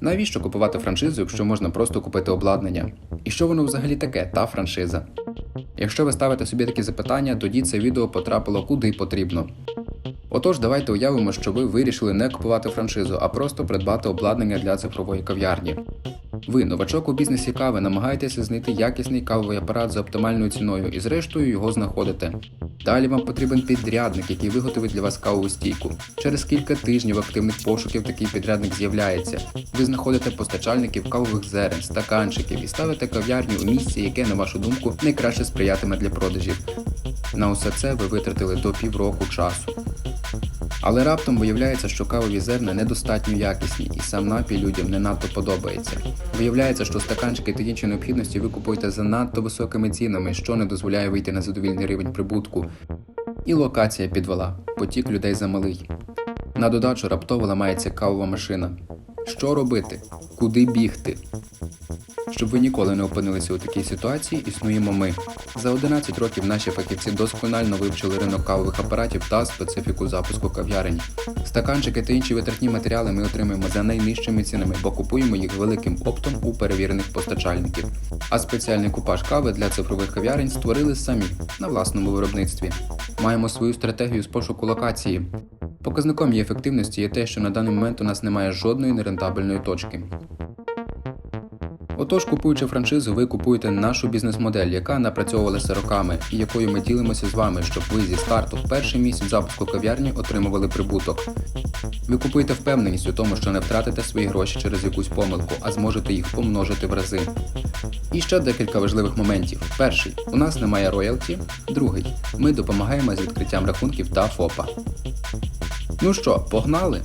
Навіщо купувати франшизу, якщо можна просто купити обладнання? І що воно взагалі таке, та франшиза? Якщо ви ставите собі такі запитання, тоді це відео потрапило куди потрібно. Отож, давайте уявимо, що ви вирішили не купувати франшизу, а просто придбати обладнання для цифрової кав'ярні. Ви, новачок у бізнесі кави, намагаєтеся знайти якісний кавовий апарат за оптимальною ціною і зрештою його знаходите. Далі вам потрібен підрядник, який виготовить для вас кавову стійку. Через кілька тижнів активних пошуків такий підрядник з'являється. Ви знаходите постачальників кавових зерен, стаканчиків і ставите кав'ярню у місці, яке, на вашу думку, найкраще сприятиме для продажів. На усе це ви витратили до півроку часу. Але раптом виявляється, що кавові зерна недостатньо якісні, і сам напій людям не надто подобається. Виявляється, що стаканчики та інші необхідності ви купуєте за надто високими цінами, що не дозволяє вийти на задовільний рівень прибутку. І локація підвела, потік людей замалий. На додачу раптово ламається кавова машина. Що робити? Куди бігти? Щоб ви ніколи не опинилися у такій ситуації, існуємо ми. За 11 років наші фахівці досконально вивчили ринок кавових апаратів та специфіку запуску кав'ярень. Стаканчики та інші витратні матеріали ми отримуємо за найнижчими цінами, бо купуємо їх великим оптом у перевірених постачальників. А спеціальний купаж кави для цифрових кав'ярень створили самі на власному виробництві. Маємо свою стратегію з пошуку локації. Показником її ефективності є те, що на даний момент у нас немає жодної нерентабельної точки. Отож, купуючи франшизу, ви купуєте нашу бізнес-модель, яка напрацьовувалася роками, і якою ми ділимося з вами, щоб ви зі старту в перший місяць запуску кав'ярні отримували прибуток. Ви купуєте впевненість у тому, що не втратите свої гроші через якусь помилку, а зможете їх помножити в рази. І ще декілька важливих моментів. Перший у нас немає роялті. Другий ми допомагаємо з відкриттям рахунків та ФОПа. Ну що, погнали?